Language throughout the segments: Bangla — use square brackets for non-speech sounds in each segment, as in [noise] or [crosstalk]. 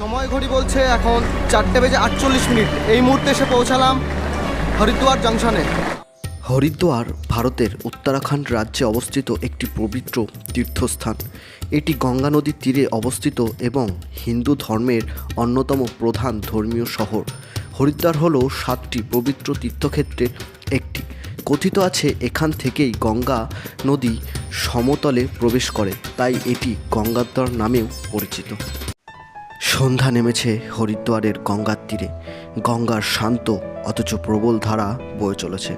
সময় ঘড়ি বলছে এখন চারটে বেজে আটচল্লিশ মিনিট। এই মুহূর্তে এসে পৌঁছালাম হরিদ্বার জংশনে। হরিদ্বার ভারতের উত্তরাখণ্ড রাজ্যে অবস্থিত একটি পবিত্র তীর্থস্থান। এটি গঙ্গা নদীর তীরে অবস্থিত এবং হিন্দু ধর্মের অন্যতম প্রধান ধর্মীয় শহর। হরিদ্বার হল সাতটি পবিত্র তীর্থক্ষেত্রের একটি। কথিত আছে, এখান থেকেই গঙ্গা নদী সমতলে প্রবেশ করে, তাই এটি গঙ্গাদ্বার নামেও পরিচিত। সন্ধ্যা নেমেছে হরিদ্বারের গঙ্গার তীরে। গঙ্গার শান্ত অথচ প্রবল ধারা বয়ে চলেছে।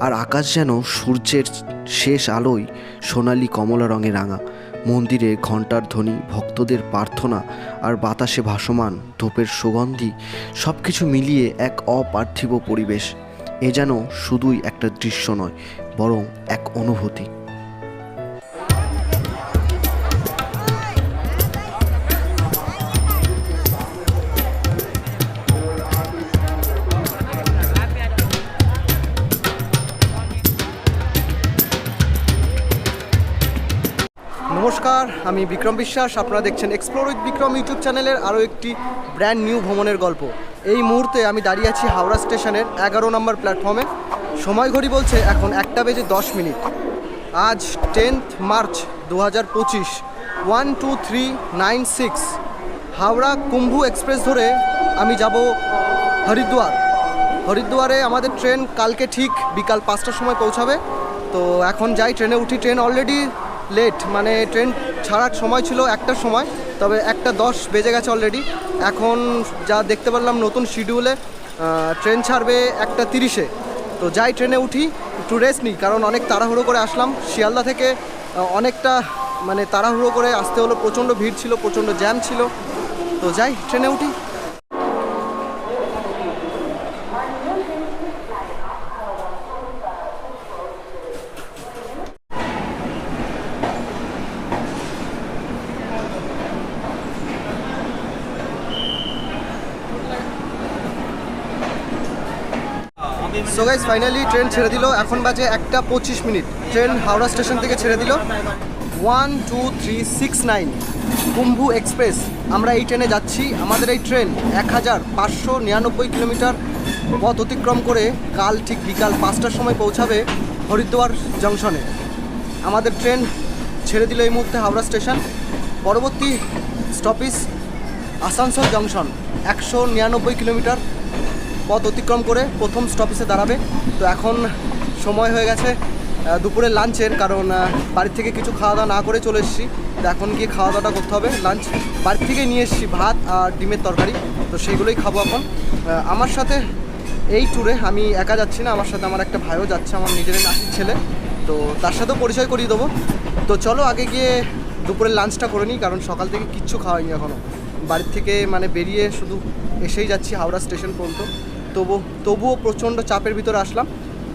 আর আকাশ যেন সূর্যের শেষ আলোয় সোনালি কমলা রঙে রাঙা। মন্দিরে ঘণ্টার ধ্বনি, ভক্তদের প্রার্থনা আর বাতাসে ভাসমান ধূপের সুগন্ধি সব কিছু মিলিয়ে এক অপার্থিব পরিবেশ। এ যেন শুধুই একটা দৃশ্য নয়, বরং এক অনুভূতি। আমি বিক্রম বিশ্বাস, আপনারা দেখছেন এক্সপ্লোর উইথ বিক্রম ইউটিউব চ্যানেলের আরও একটি ব্র্যান্ড নিউ ভ্রমণের গল্প। এই মুহূর্তে আমি দাঁড়িয়ে আছি হাওড়া স্টেশনের এগারো নম্বর প্ল্যাটফর্মে সময় ঘড়ি বলছে এখন একটা বেজে দশ মিনিট। আজ টেন্থ মার্চ দু হাজার পঁচিশ one two three nine six Howrah Kumbha express ধরে আমি যাব হরিদ্বার। হরিদ্বারে আমাদের ট্রেন কালকে ঠিক বিকাল পাঁচটার সময় পৌঁছাবে। তো এখন যাই ট্রেনে উঠি। ট্রেন অলরেডি লেট মানে ট্রেন ছাড়ার সময় ছিল, একটার সময়, তবে একটা দশ বেজে গেছে অলরেডি এখন যা দেখতে পারলাম নতুন শিডিউলে ট্রেন ছাড়বে একটা তিরিশে। তো যাই ট্রেনে উঠি, একটু রেস্ট নিই, কারণ অনেক তাড়াহুড়ো করে আসলাম। শিয়ালদা থেকে অনেকটা মানে তাড়াহুড়ো করে আসতে হলো, প্রচণ্ড ভিড় ছিল, প্রচণ্ড জ্যাম ছিল। তো যাই ট্রেনে উঠি। সো গাইজ ফাইনালি ট্রেন ছেড়ে দিল। এখন বাজে একটা পঁচিশ মিনিট। ট্রেন হাওড়া স্টেশন থেকে ছেড়ে দিল। One two three six nine Kumbha express আমরা এই ট্রেনে যাচ্ছি। আমাদের এই ট্রেন এক হাজার পাঁচশো নিরানব্বই কিলোমিটার পথ অতিক্রম করে কাল ঠিক বিকাল পাঁচটার সময় পৌঁছাবে হরিদ্বার জংশনে। আমাদের ট্রেন ছেড়ে দিল এই মুহূর্তে হাওড়া স্টেশন। পরবর্তী স্টপেজ আসানসোল জংশন। একশো নিরানব্বই কিলোমিটার পথ অতিক্রম করে প্রথম স্টপেজে দাঁড়াবে। তো এখন সময় হয়ে গেছে আহ, দুপুরের লাঞ্চের কারণ বাড়ি থেকে কিছু খাওয়া দাওয়া না করে চলে এসেছি। তো এখন গিয়ে খাওয়া দাওয়াটা করতে হবে। লাঞ্চ বাড়ি থেকে নিয়ে এসেছি ভাত আর ডিমের তরকারি। তো সেইগুলোই খাব এখন। আমার সাথে এই ট্যুরে আমি একা যাচ্ছি না আমার সাথে আমার একটা ভাইও যাচ্ছে আমার নিজের নাসির ছেলে। তো তার সাথেও পরিচয় করিয়ে দেবো। তো চলো আগে গিয়ে দুপুরের লাঞ্চটা করে নিই কারণ সকাল থেকে কিচ্ছু খাওয়াইনি এখনও বাড়ির থেকে মানে বেরিয়ে শুধু এসেই যাচ্ছি হাওড়া স্টেশন পর্যন্ত। তবু তবুও প্রচণ্ড চাপের ভিতরে আসলাম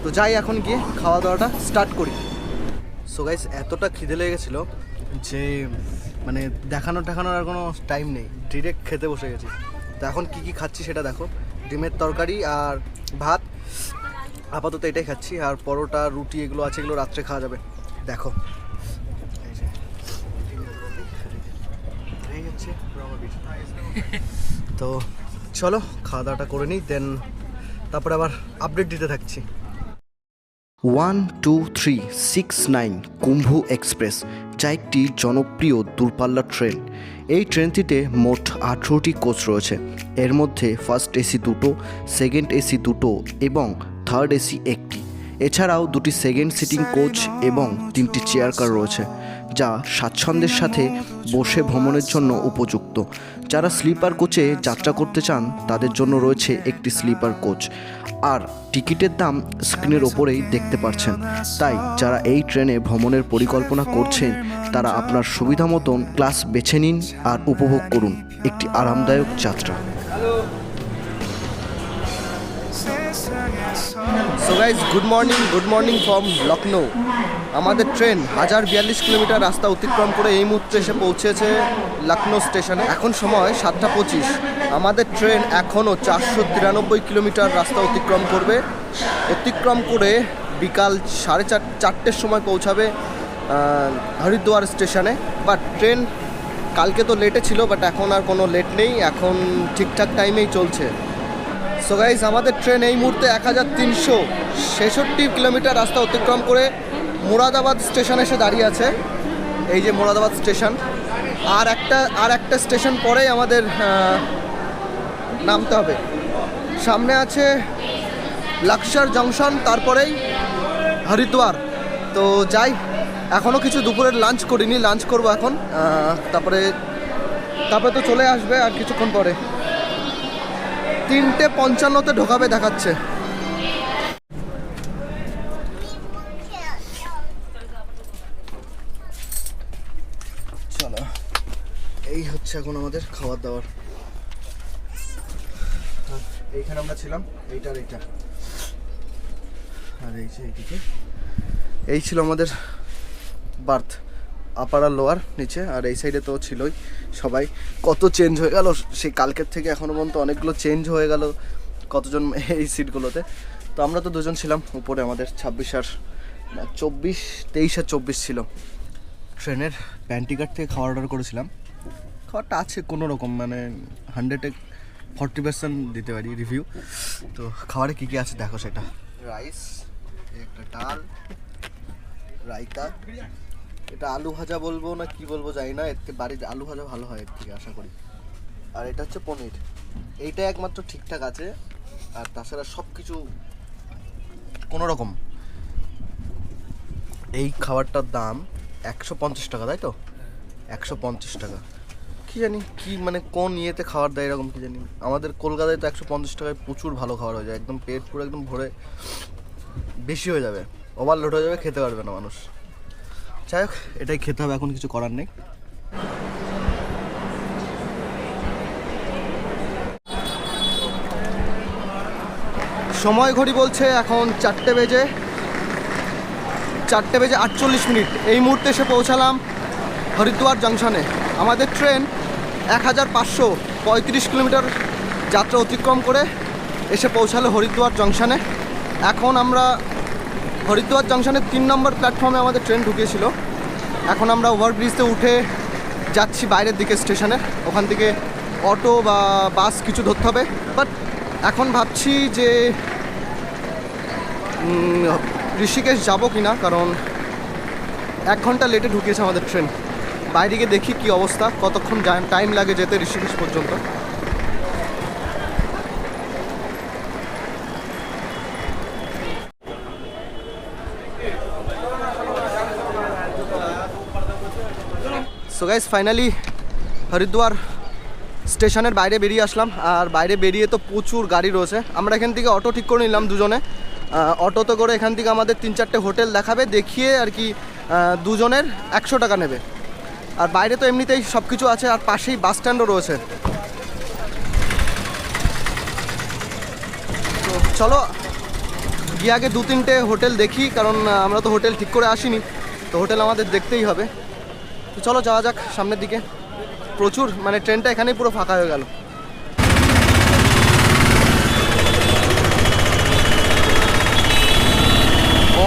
তো যাই এখন গিয়ে খাওয়া দাওয়াটা স্টার্ট করি সো গাইস এতটা খিদে লেগে গেছিল যে মানে দেখানো টেখানোর আর কোনো টাইম নেই ডিরেক্ট খেতে বসে গেছি তো এখন কি কি খাচ্ছি সেটা দেখো ডিমের তরকারি আর ভাত আপাতত এটাই খাচ্ছি আর পরোটা রুটি এগুলো আছে এগুলো রাত্রে খাওয়া যাবে দেখো তো চলো খাওয়া দাওয়াটা করে নিই দেন তারপরে আবার আপডেট দিতে থাকছি। One two three six nine Kumbha express যা একটি জনপ্রিয় দূরপাল্লার ট্রেন এই ট্রেনটিতে মোট আঠেরোটি কোচ রয়েছে। এর মধ্যে ফার্স্ট এসি দুটো সেকেন্ড এসি দুটো এবং থার্ড এসি একটি। এছাড়াও দুটি সেকেন্ড সিটিং কোচ এবং তিনটি চেয়ার কার রয়েছে। যা স্বাচ্ছন্দ্যের সাথে বসে ভ্রমণের জন্য উপযুক্ত। যারা স্লিপার কোচে যাত্রা করতে চান, তাদের জন্য রয়েছে একটি স্লিপার কোচ। আর টিকিটের দাম স্ক্রিনের ওপরেই দেখতে পাচ্ছেন তাই যারা এই ট্রেনে ভ্রমণের পরিকল্পনা করছেন, তারা আপনার সুবিধা মতন ক্লাস বেছে নিন আর উপভোগ করুন। একটি আরামদায়ক যাত্রা। So guys good morning good morning from Lucknow আমাদের ট্রেন হাজার বিয়াল্লিশ কিলোমিটার রাস্তা অতিক্রম করে এই মুহূর্তে এসে পৌঁছেছে লখনৌ স্টেশনে এখন সময় সাতটা পঁচিশ। আমাদের ট্রেন এখনও চারশো তিরানব্বই কিলোমিটার রাস্তা অতিক্রম করবে। অতিক্রম করে বিকাল সাড়ে চার, চারটের সময় পৌঁছাবে হরিদ্বার স্টেশনে বাট ট্রেন কালকে তো লেটে ছিল বাট এখন আর কোনো লেট নেই। এখন ঠিকঠাক টাইমেই চলছে। সো গাইজ আমাদের ট্রেন এই মুহূর্তে এক হাজার তিনশো ছেষট্টি কিলোমিটার রাস্তা অতিক্রম করে মুরাদাবাদ স্টেশন এসে দাঁড়িয়ে আছে। এই যে মুরাদাবাদ স্টেশন। আর একটা আর একটা স্টেশন পরেই আমাদের নামতে হবে। সামনে আছে লাক্সার জংশন, তারপরেই হরিদ্বার। তো যাই এখনও কিছু দুপুরের লাঞ্চ করিনি লাঞ্চ করব এখন। তারপরে তারপরে তো চলে আসবে আর কিছুক্ষণ পরে। তিনটে পঞ্চান্নতে ঢোকাবে দেখাচ্ছে। চলো, এই হচ্ছে এখন আমাদের খাবার দাবার। আর এইখানে আমরা ছিলাম, এইটা এইটা। আর এই যে এইদিকে। এই ছিল আমাদের বার্থ, আপার আর লোয়ার নিচে, আর এই সাইডে তো ছিলই সবাই কত চেঞ্জ হয়ে গেল, সেই কালকের থেকে এখনও পর্যন্ত অনেকগুলো চেঞ্জ হয়ে গেল কতজন [laughs] এই সিটগুলোতে তো আমরা তো দুজন ছিলাম, উপরে আমাদের ছাব্বিশ আর চব্বিশ, তেইশ আর চব্বিশ ছিল। ট্রেনের প্যান্টিকার থেকে খাবার অর্ডার করেছিলাম। খাবারটা আছে কোনো রকম মানে হান্ড্রেডে ফর্টি পার্সেন্ট দিতে পারি রিভিউ তো খাবারে কী কী আছে দেখো সেটা। রাইস একটা ডাল, রায়তা এটা আলু ভাজা বলব না কি বলব জানি না, এর থেকে বাড়ির আলু ভাজা ভালো হয় এর থেকে, আশা করি। আর এটা হচ্ছে পনির। এইটা একমাত্র ঠিকঠাক আছে, আর তাছাড়া সব কিছু কোনো রকম। এই খাবারটার দাম একশো পঞ্চাশ টাকা, তাই তো? একশো পঞ্চাশ টাকা। কি জানি কি মানে কোন ইয়েতে খাবার দেয় এরকম কি জানি। আমাদের কলকাতায় তো একশো পঞ্চাশ টাকায় প্রচুর ভালো খাবার হয়ে যায়, একদম পেট পুরো একদম ভরে বেশি হয়ে যাবে, ওভারলোড হয়ে যাবে, খেতে পারবে না মানুষ। যাই হোক, এটাই খেতে হবে, এখন কিছু করার নেই। সময় ঘড়ি বলছে এখন চারটে বেজে চারটে বেজে আটচল্লিশ মিনিট। এই মুহূর্তে এসে পৌঁছালাম হরিদ্বার জংশনে। আমাদের ট্রেন এক হাজার পাঁচশো পঁয়ত্রিশ কিলোমিটার যাত্রা অতিক্রম করে এসে পৌঁছালো হরিদ্বার জংশনে। এখন আমরা হরিদ্বার জংশনের তিন নম্বর প্ল্যাটফর্মে আমাদের ট্রেন ঢুকেছিল এখন আমরা ওভারব্রিজতে উঠে যাচ্ছি বাইরের দিকে স্টেশনে। ওখান থেকে অটো বা বাস কিছু ধরতে হবে। বাট এখন ভাবছি যে ঋষিকেশ যাব কি না কারণ এক ঘণ্টা লেটে ঢুকিয়েছে আমাদের ট্রেন। বাইরে গিয়ে দেখি কি অবস্থা, কতক্ষণ টাইম লাগে যেতে ঋষিকেশ পর্যন্ত। সো গাইজ ফাইনালি হরিদ্বার স্টেশনের বাইরে বেরিয়ে আসলাম। আর বাইরে বেরিয়ে তো প্রচুর গাড়ি রয়েছে। আমরা এখান থেকে অটো ঠিক করে নিলাম দুজনে। অটোতে করে এখান থেকে আমাদের তিন চারটে হোটেল দেখাবে, দেখিয়ে আর কি দুজনের একশো টাকা নেবে। আর বাইরে তো এমনিতেই সব কিছু আছে, আর পাশেই বাস স্ট্যান্ডও রয়েছে। তো চলো, গিয়ে আগে দু তিনটে হোটেল দেখি, কারণ আমরা তো হোটেল ঠিক করে আসিনি। তো হোটেল আমাদের দেখতেই হবে। তো চলো যাওয়া যাক সামনের দিকে। প্রচুর মানে ট্রেনটা এখানেই পুরো ফাঁকা হয়ে গেল।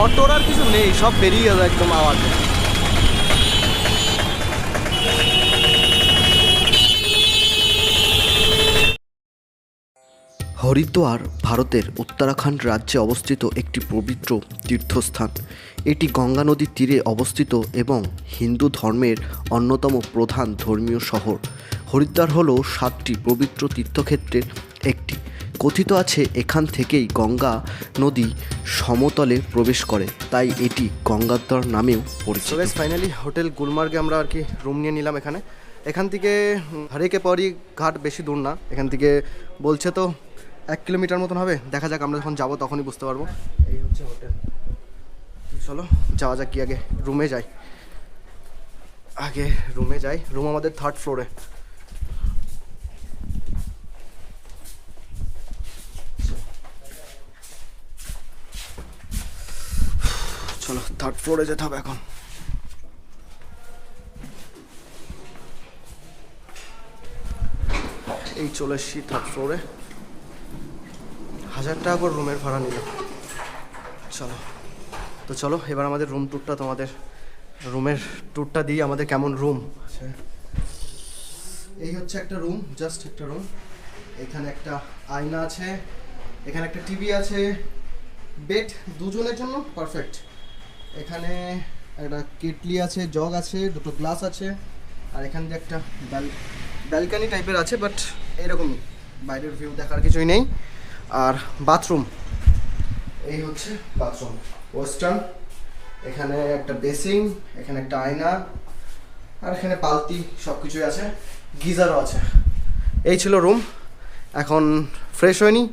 অটোর আর কিছু নেই, সব বেরিয়ে গেল একদম আওয়াজে। হরিদ্বার ভারতের উত্তরাখণ্ড রাজ্যে অবস্থিত একটি পবিত্র তীর্থস্থান। এটি গঙ্গা নদীর তীরে অবস্থিত এবং হিন্দু ধর্মের অন্যতম প্রধান ধর্মীয় শহর। হরিদ্বার হল সাতটি পবিত্র তীর্থক্ষেত্রের একটি। কথিত আছে, এখান থেকেই গঙ্গা নদী সমতলে প্রবেশ করে। তাই এটি গঙ্গাদ্বার নামেও পরিচিত। ফাইনালি হোটেল গুলমার্গে আমরা আর কি রুম নিয়ে নিলাম এখানে। এখান থেকে হারেকে হরেকে পরি ঘাট বেশি দূর না। এখান থেকে বলছে তো এক কিলোমিটার মতন হবে, দেখা যাক আমরা যখন যাব তখনই বুঝতে পারব। এই হচ্ছে হোটেল চলো, যাওয়া যাক কি আগে রুমে যাই। আগে রুমে যাই। রুম আমাদের থার্ড ফ্লোরে চলো থার্ড ফ্লোরে যেতে হবে এখন। এই চলে এসছি থার্ড ফ্লোরে হাজার টাকা করে রুমের ভাড়া নিল। চলো। তো চলো, এবার আমাদের রুম ট্যুরটা তোমাদের রুমের ট্যুরটা দিই আমাদের কেমন রুম এই হচ্ছে একটা রুম জাস্ট একটা রুম এখানে একটা আয়না আছে, এখানে একটা টিভি আছে। বেড দুজনের জন্য পারফেক্ট এখানে একটা কেটলি আছে জগ আছে, দুটো গ্লাস আছে, আর এখান দিয়ে একটা ব্যালকানি টাইপের আছে বাট এরকমই। বাইরের ভিউ দেখার কিছুই নেই। আর বাথরুম এই হচ্ছে বাথরুম ওয়েস্টার্ন এখানে একটা বেসিং এখানে একটা আয়না, আর এখানে পালতি সব কিছুই আছে, গিজারও আছে। এই ছিল রুম এখন ফ্রেশ হয়নি।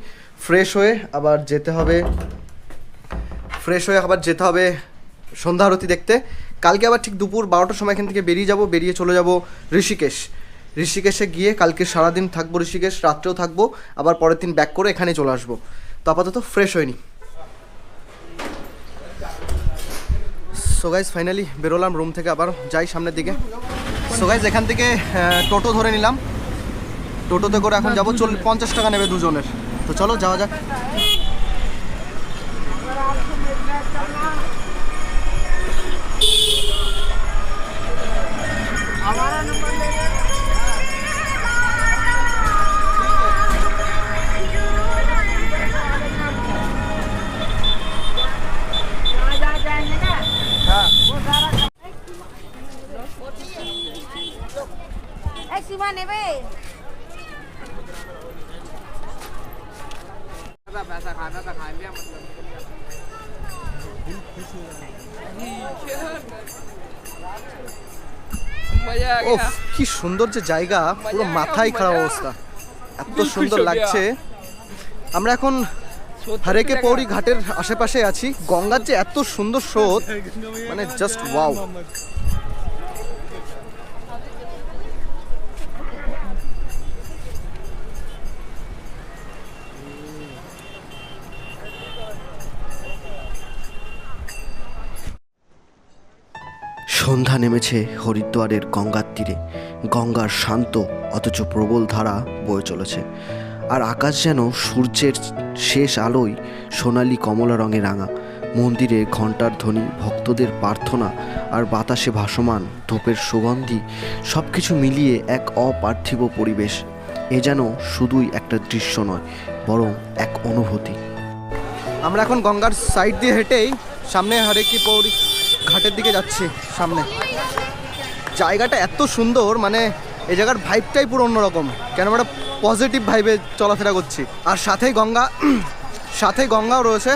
ফ্রেশ হয়ে আবার যেতে হবে। ফ্রেশ হয়ে আবার যেতে হবে সন্ধ্যা আরতি দেখতে। কালকে আবার ঠিক দুপুর বারোটার সময় এখান থেকে বেরিয়ে যাব, বেরিয়ে চলে যাব ঋষিকেশ। ঋষিকেশে গিয়ে কালকে সারাদিন থাকব ঋষিকেশ, রাত্রেও থাকব, আবার পরের দিন ব্যাক করে এখানে চলে আসব। তো আপাতত ফ্রেশ হয়নি সো গাইজ ফাইনালি বেরোলাম রুম থেকে আবার, যাই সামনের দিকে। সো গাইজ এখান থেকে টোটো ধরে নিলাম। টোটোতে করে এখন যাব, চল, পঞ্চাশ টাকা নেবে দুজনের। তো চলো, যাওয়া যাক। সুন্দর যে জায়গা পুরো মাথায় খারাপ অবস্থা। এত সুন্দর লাগছে। আমরা এখন হারেকে পৌরি ঘাটের আশেপাশে আছি। গঙ্গার যে এত সুন্দর স্রোত মানে জাস্ট ওয়াও সন্ধ্যা নেমেছে হরিদ্বারের গঙ্গার তীরে। গঙ্গার শান্ত অথচ প্রবল ধারা বয়ে চলেছে। আর আকাশ যেন সূর্যের শেষ আলোয় সোনালি কমলা রঙে রাঙা। মন্দিরে ঘণ্টার ধ্বনি, ভক্তদের প্রার্থনা আর বাতাসে ভাসমান ধূপের সুগন্ধি সব কিছু মিলিয়ে এক অপার্থিব পরিবেশ। এ যেন শুধুই একটা দৃশ্য নয়, বরং এক অনুভূতি। আমরা এখন গঙ্গার সাইড দিয়ে হেঁটেই সামনে হরেকি পৌরি ঘাটের দিকে যাচ্ছি, সামনে। জায়গাটা এত সুন্দর মানে এই জায়গার ভাইবটাই পুরো অন্যরকম। কেন আমরা পজিটিভ ভাইবে চলাফেরা করছি। আর সাথেই গঙ্গা, সাথেই গঙ্গাও রয়েছে।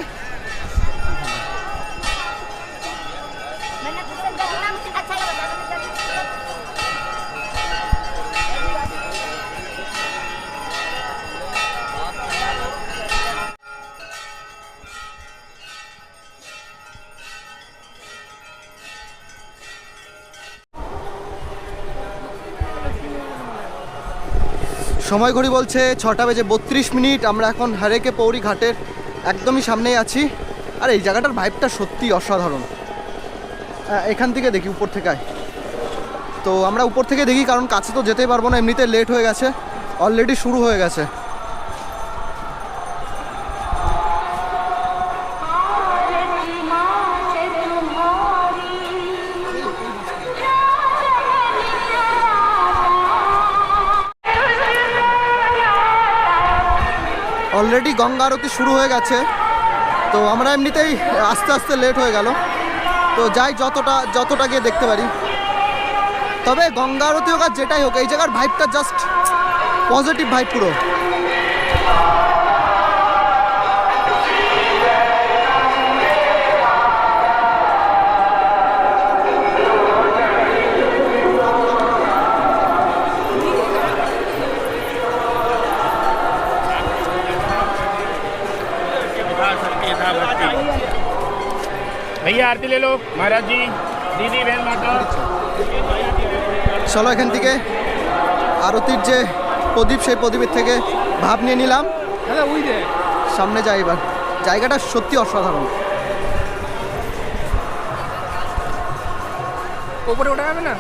সময় ঘড়ি বলছে ছটা বেজে বত্রিশ মিনিট। আমরা এখন হারেকে পৌরি ঘাটের একদমই সামনেই আছি। আর এই জায়গাটার ভাইবটা সত্যি অসাধারণ। এখান থেকে দেখি উপর থেকে তো আমরা উপর থেকে দেখি, কারণ কাছে তো যেতেই পারব না, এমনিতে লেট হয়ে গেছে। অলরেডি শুরু হয়ে গেছে। অলরেডি গঙ্গা আরতি শুরু হয়ে গেছে। তো আমরা এমনিতেই আস্তে আস্তে লেট হয়ে গেল। তো যাই, যতটা যতটা গিয়ে দেখতে পারি। তবে গঙ্গা আরতি হোক আর যেটাই হোক, এই জায়গার ভাইবটা জাস্ট পজিটিভ ভাইব পুরো। ले लो महाराज जी दीदी बहन माता চলো এখান থেকে আরতির যে প্রদীপ সেই প্রদীপের থেকে ভাব নিয়ে নিলাম দাদা ওই দে সামনে যাই এবার জায়গাটা সত্যি অসাধারণ ওপরে ওঠা যাবে না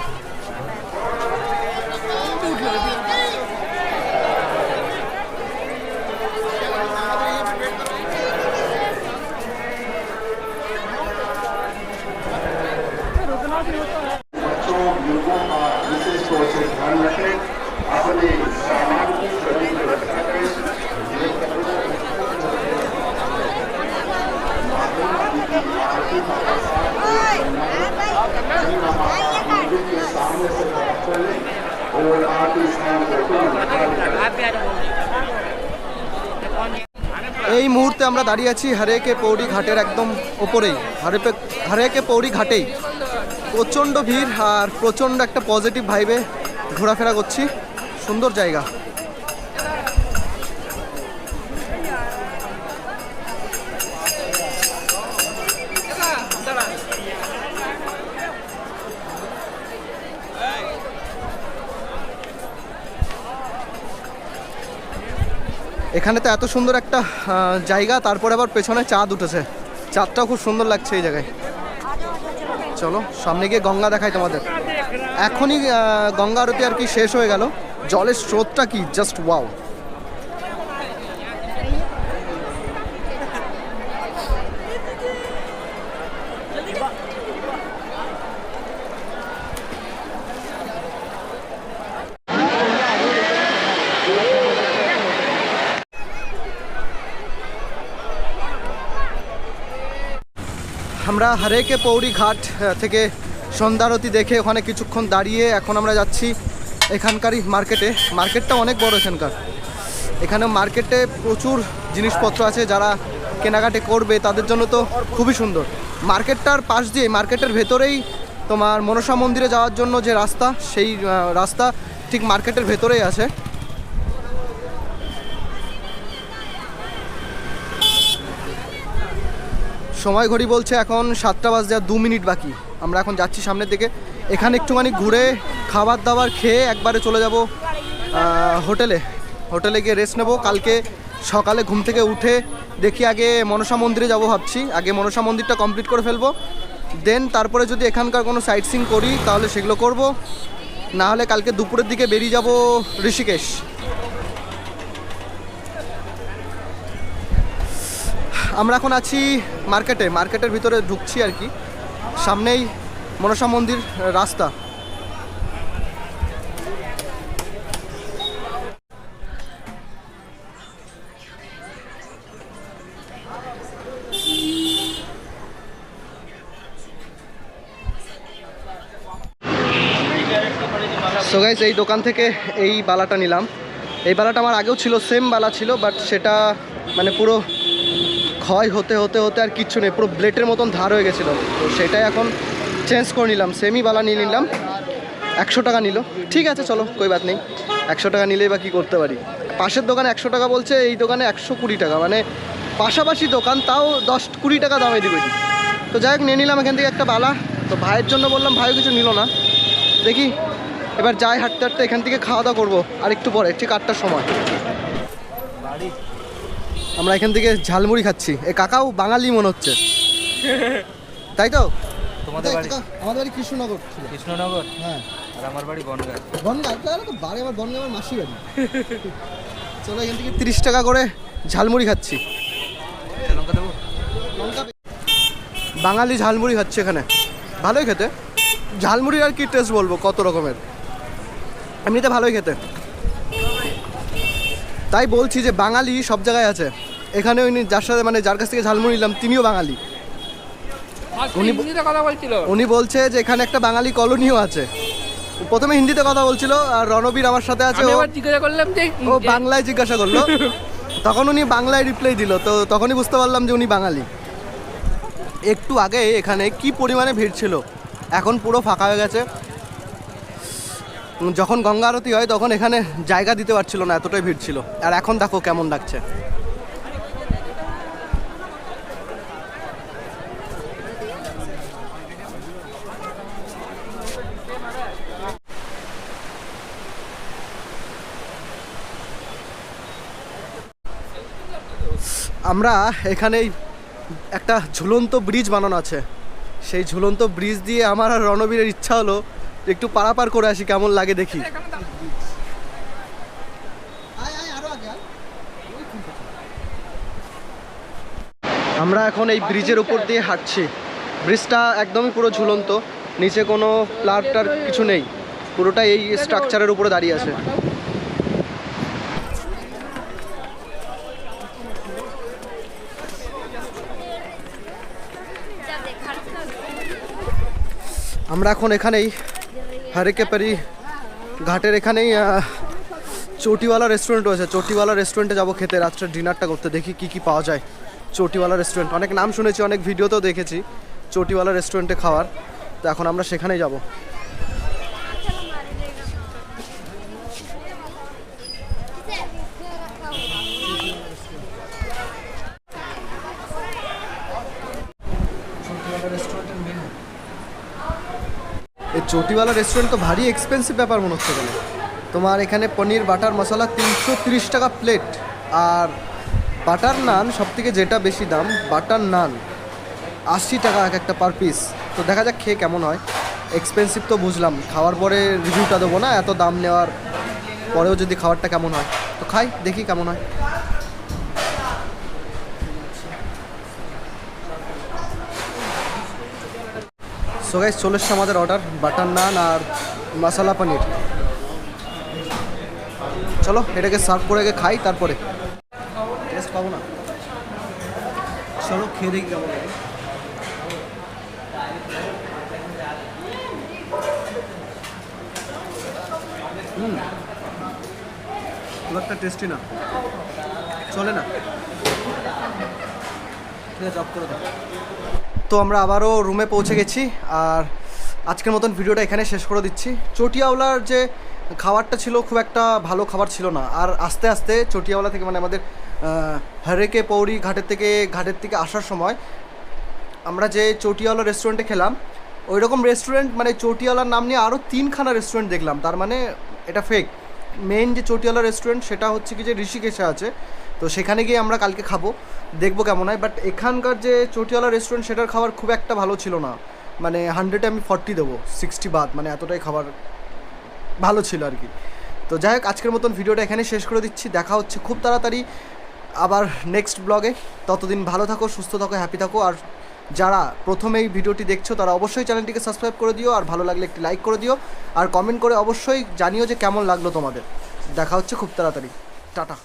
দাঁড়িয়ে আছি হারেকে পৌরি ঘাটের একদম ওপরেই। হারেপে হারেকে পৌরি ঘাটেই। প্রচণ্ড ভিড় আর প্রচণ্ড একটা পজিটিভ ভাইবে ঘোরাফেরা করছি। সুন্দর জায়গা। এখানে তো এত সুন্দর একটা জায়গা, তারপরে আবার পেছনে চাঁদ উঠেছে। চাঁদটাও খুব সুন্দর লাগছে এই জায়গায়। চলো, সামনে গিয়ে গঙ্গা দেখাই তোমাদের। এখনই গঙ্গা আরতি আর কি শেষ হয়ে গেল। জলের স্রোতটা কি? জাস্ট ওয়াও আমরা হারেকে পৌরি ঘাট থেকে সন্ধ্যারতি দেখে ওখানে কিছুক্ষণ দাঁড়িয়ে এখন আমরা যাচ্ছি এখানকারই মার্কেটে মার্কেটটা অনেক বড় এখানকার। এখানে মার্কেটে প্রচুর জিনিসপত্র আছে যারা কেনাকাটি করবে, তাদের জন্য তো খুবই সুন্দর। মার্কেটটার পাশ দিয়ে মার্কেটের ভেতরেই তোমার মনসা মন্দিরে যাওয়ার জন্য যে রাস্তা, সেই রাস্তা ঠিক মার্কেটের ভেতরেই আছে। সময় ঘড়ি বলছে এখন সাতটা বাজতে আর দু মিনিট বাকি। আমরা এখন যাচ্ছি সামনের দিকে। এখানে একটুখানি ঘুরে খাবার দাবার খেয়ে একবারে চলে যাব হোটেলে। হোটেলে গিয়ে রেস্ট নেব। কালকে সকালে ঘুম থেকে উঠে দেখি আগে মনসা মন্দিরে যাব ভাবছি। আগে মনসা মন্দিরটা কমপ্লিট করে ফেলব। দেন তারপরে যদি এখানকার কোনো সাইট সিন করি, তাহলে সেগুলো করব। না হলে কালকে দুপুরের দিকে বেরিয়ে যাব ঋষিকেশ। আমরা এখন আছি মার্কেটে, মার্কেটের ভিতরে ঢুকছি আর কি। সামনেই মনসা মন্দির, রাস্তা। সো গাইস এই দোকান থেকে এই বালাটা নিলাম। এই বালাটা আমার আগেও ছিল সেম বালা ছিল বাট সেটা মানে পুরো ক্ষয় হতে হতে হতে আর কিচ্ছু নেই, পুরো ব্লেটের মতন ধার হয়ে গেছিল। তো সেটাই এখন চেঞ্জ করে নিলাম সেমি বালা নিয়ে নিলাম, একশো টাকা নিল। ঠিক আছে, চলো, কই বাত নেই। একশো টাকা নিলেই বা কী করতে পারি। পাশের দোকানে একশো টাকা বলছে, এই দোকানে একশো কুড়ি টাকা। মানে পাশাপাশি দোকান, তাও দশ কুড়ি টাকা দামে দিবে। তো যাই হোক, নিয়ে নিলাম এখান থেকে একটা বালা। তো ভাইয়ের জন্য বললাম, ভাইও কিছু নিল না। দেখি, এবার যাই হাঁটতে হাঁটতে এখান থেকে খাওয়া দাওয়া করব, আর একটু পরে, ঠিক আটটার সময়। আমরা এখান থেকে ঝালমুড়ি খাচ্ছি। এ কাকাও বাঙালি মনে হচ্ছে। তাই তো? তোমাদের বাড়ি? আমাদের বাড়ি কৃষ্ণনগর ছিল। কৃষ্ণনগর? হ্যাঁ। আর আমার বাড়ি বনগাঁ। বনগাঁ? তাহলে তো বাড়ি আমার বনগাঁ আমার মাসি বাড়ি। চলো এখান থেকে তিরিশ টাকা করে ঝালমুড়ি খাচ্ছি। লঙ্কা দেবো? বাঙালি ঝালমুড়ি খাচ্ছে এখানে। ভালোই খেতে। ঝালমুড়ির আর কি টেস্ট বলব কত রকমের। এমনিতে ভালোই খেতে। তাই বলছি যে বাঙালি সব জায়গায় আছে। এখানে উনি যার সাথে মানে যার কাছ থেকে ঝালমুড়ি নিলাম তিনিও বাঙালি। উনি হিন্দিতে কথা বলছিল? উনি বলছে যে এখানে একটা বাঙালি কলোনিও আছে। প্রথমে হিন্দিতে কথা বলছিল আর রণবীর আমার সাথে আছে ও- জিজ্ঞাসা করলাম যে ও বাংলায় জিজ্ঞাসা করল। [laughs] তখন উনি বাংলায় রিপ্লাই দিল তো তখনই বুঝতে পারলাম যে উনি বাঙালি। একটু আগে এখানে কি পরিমাণে ভিড় ছিল? এখন পুরো ফাঁকা হয়ে গেছে। যখন গঙ্গা আরতি হয় তখন এখানে জায়গা দিতে পারছিল না এতটাই ভিড় ছিল। আর এখন দেখো কেমন লাগছে। আমরা এখানে একটা ঝুলন্ত ব্রিজ বানানো আছে। সেই ঝুলন্ত ব্রিজ দিয়ে আমার আর রণবীরের ইচ্ছা হলো একটু পারাপার করে আসি, কেমন লাগে দেখি। আমরা এখন এই ব্রিজের উপর দিয়ে হাঁটছি। ব্রিজটা একদমই পুরো ঝুলন্ত, নিচে কোনো প্লারটার কিছু নেই। পুরোটা এই স্ট্রাকচারের উপরে দাঁড়িয়ে আছে। আমরা এখন এখানেই হারেকেপারি ঘাটের এখানেই চটিওয়ালা রেস্টুরেন্ট রয়েছে। চটিওয়ালা রেস্টুরেন্টে যাব খেতে। রাত্রের ডিনারটা করতে দেখি কি কি পাওয়া যায়। চটিওয়ালা রেস্টুরেন্ট অনেক নাম শুনেছি, অনেক ভিডিওতেও দেখেছি। চটিওয়ালা রেস্টুরেন্টে খাওয়ার। তো এখন আমরা সেখানেই যাব। চটিওয়ালা রেস্টুরেন্ট তো ভারী এক্সপেন্সিভ ব্যাপার মনে হচ্ছে এখানে। তোমার এখানে পনির, বাটার মশলা তিনশো তিরিশ টাকা প্লেট আর বাটার নান সব থেকে যেটা বেশি দাম, বাটার নান, আশি টাকা এক একটা পার পিস তো দেখা যাক খেয়ে কেমন হয়। এক্সপেন্সিভ তো বুঝলাম। খাওয়ার পরে রিভিউটা দেবো না, এত দাম নেওয়ার পরেও যদি খাবারটা কেমন হয়। তো খাই, দেখি কেমন হয়। সো গাইস চলে এসছে আমাদের অর্ডার বাটার নান আর মশলা পনির চলো, এটাকে সার্ভ করে আগে খাই, তারপরে। টেস্ট পাবো না। চলো, খেয়ে দেখি কেমন হুম। খুব একটা টেস্টি না। চলে না। ঠিক আছে অফ করে দাও। তো আমরা আবারও রুমে পৌঁছে গেছি আর আজকের মতন ভিডিওটা এখানে শেষ করে দিচ্ছি। চটিয়াওয়ালার যে খাবারটা ছিল খুব একটা ভালো খাবার ছিল না। আর আস্তে আস্তে চটিয়াওয়ালা থেকে মানে আমাদের হরেকে পৌরি ঘাটের থেকে ঘাটের থেকে আসার সময় আমরা যে চটিয়াওয়ালা রেস্টুরেন্টে খেলাম ওই রকম রেস্টুরেন্ট মানে চটিয়ালার নাম নিয়ে আরও তিনখানা রেস্টুরেন্ট দেখলাম। তার মানে এটা ফেক মেইন যে চটিয়ালা রেস্টুরেন্ট সেটা হচ্ছে কি যে ঋষিকেশে আছে। তো সেখানে গিয়ে আমরা কালকে খাব, দেখব কেমন হয়। বাট এখানকার যে চটিওয়ালা রেস্টুরেন্ট সেটার খাবার খুব একটা ভালো ছিল না। মানে হান্ড্রেডে আমি ফর্টি দেবো সিক্সটি বাদ মানে এতটাই খাবার ভালো ছিল আর কি। তো যাই হোক, আজকের মতন ভিডিওটা এখানে শেষ করে দিচ্ছি। দেখা হচ্ছে খুব তাড়াতাড়ি আবার নেক্সট ব্লগে ততদিন ভালো থাকো, সুস্থ থাকো হ্যাপি থাকো। আর যারা প্রথমে এই ভিডিওটি দেখছ, তারা অবশ্যই চ্যানেলটিকে সাবস্ক্রাইব করে দিও। আর ভালো লাগলে একটি লাইক করে দিও। আর কমেন্ট করে অবশ্যই জানিও যে কেমন লাগল তোমাদের। দেখা হচ্ছে খুব তাড়াতাড়ি। টাটা।